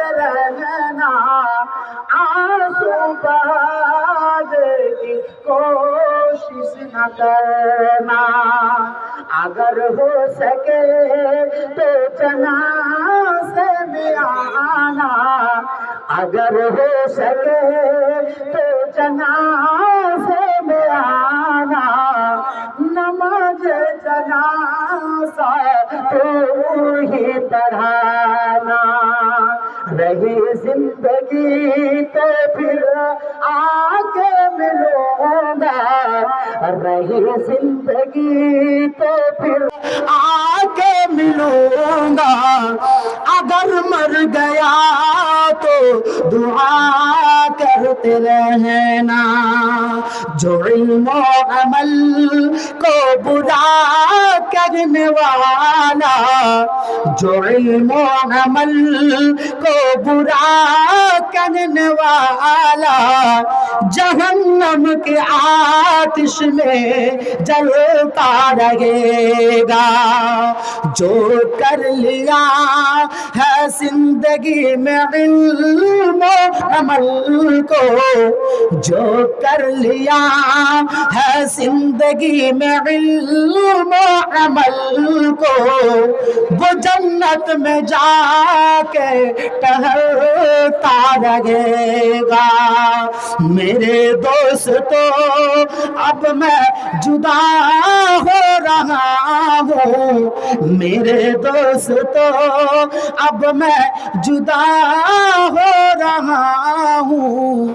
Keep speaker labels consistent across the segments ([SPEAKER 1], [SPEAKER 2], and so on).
[SPEAKER 1] رہنا آنسو بہانے کی کوشش نہ کرنا۔ اگر ہو سکے تو جنازے میں آنا۔ اگر ہو سکے تو جنازے میں آنا۔ نماز جنازہ تو ہی پڑھانا رہی زندگی تو پھر آ کے ملوں گا رہی زندگی تو پھر آ کے ملوں گا اگر مر گیا تو دعا کرتے رہنا، جو علم و عمل کو برا کرنے والا، جو علم و عمل کو برا کرنے والا جہنم کے آتش میں جلتا رہے گا۔ جو کر لیا ہے زندگی میں علم و عمل کو، جو کر لیا ہے زندگی میں علم و عمل کو، وہ جنت میں جا کے ٹہلتا رہے گا۔ میرے دوستو، اب میں جدا ہو رہا ہوں۔ میرے دوستو، اب میں جدا ہو رہا ہوں۔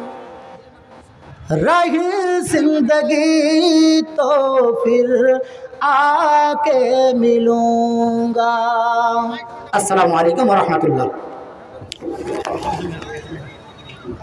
[SPEAKER 1] رہی زندگی تو پھر آ کے ملوں گا۔ السلام علیکم ورحمۃ اللہ۔